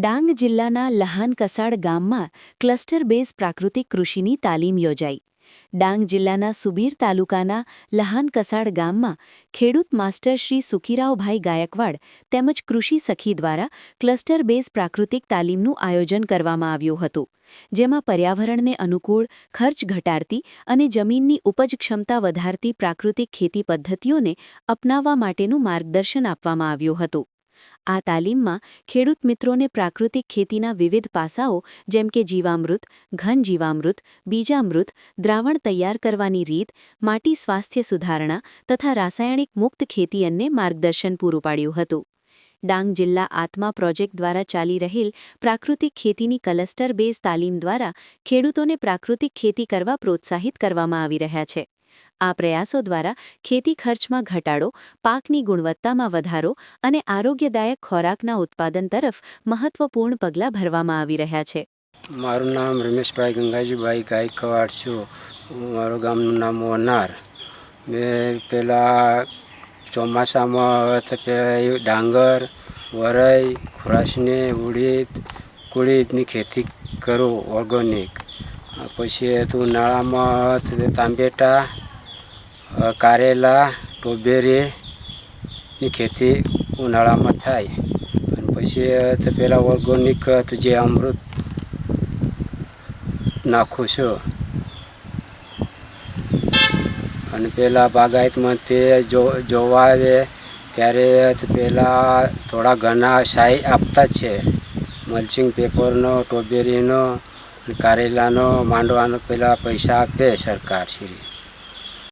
ડાંગ જિલ્લાના લહાન કસાડ ગામમાં cluster base પ્રાકૃતિક કૃષિની તાલીમ યોજાઈ. ડાંગ જિલ્લાના સુબીર તાલુકાના લહાન કસાડ ગામમાં ખેડૂત માસ્ટર શ્રી સુખીરાવભાઈ ગાયકવાડ તેમજ કૃષિ સખી દ્વારા ક્લસ્ટર બેઝ પ્રાકૃતિક તાલીમનું આયોજન કરવામાં આવ્યું હતું, જેમાં પર્યાવરણને અનુકૂળ, ખર્ચ ઘટાડતી અને જમીનની ઉપજ ક્ષમતા વધારતી પ્રાકૃતિક ખેતી પદ્ધતિઓને અપનાવવા માટેનું માર્ગદર્શન આપવામાં આવ્યું હતું. આ તાલીમમાં ખેડૂત મિત્રોને પ્રાકૃતિક ખેતીના વિવિધ પાસાઓ જેમ કે જીવામૃત, ઘન જીવામૃત, બીજામૃત, દ્રાવણ તૈયાર કરવાની રીત, માટી સ્વાસ્થ્ય સુધારણા તથા રાસાયણિક મુક્ત ખેતી અંગે માર્ગદર્શન પૂરું પાડ્યું હતું. ડાંગ જિલ્લા આત્મા પ્રોજેક્ટ દ્વારા ચાલી રહેલ પ્રાકૃતિક ખેતીની ક્લસ્ટર બેઝ તાલીમ દ્વારા ખેડૂતોને પ્રાકૃતિક ખેતી કરવા પ્રોત્સાહિત કરવામાં આવી રહ્યા છે. આ પ્રયાસો દ્વારા ખેતી ખર્ચમાં ઘટાડો, પાકની ગુણવત્તામાં વધારો અને આરોગ્યદાયક ખોરાકના ઉત્પાદન તરફ મહત્વપૂર્ણ પગલાં ભરવામાં આવી રહ્યા છે. મારું નામ રમેશભાઈ ગંગાજીભાઈ ગાયકવાડ છું. મારું ગામનું નામ વનાર મેં પહેલાં ચોમાસામાં હવે તો પેલા ડાંગર, વરઈ, ખુરાશને, ઉડીદ, કુળીદની ખેતી કરું ઓર્ગોનિક. પછી તો ઉનાળામાં તાંબેટા કારેલા, ટોબેરીની ખેતી ઉનાળામાં થાય. અને પછી પેલા ઓર્ગોનિક જે અમૃત નાખું છું. અને પહેલાં બાગાયતમાં તે જો જોવા આવે ત્યારે પેલા થોડા ઘણા સાઈ આપતા છે. મલ્ચિંગ પેપરનો, ટોબેરીનો કારેલાનો માંડવાનો પહેલાં પૈસા આપે સરકાર શ્રી.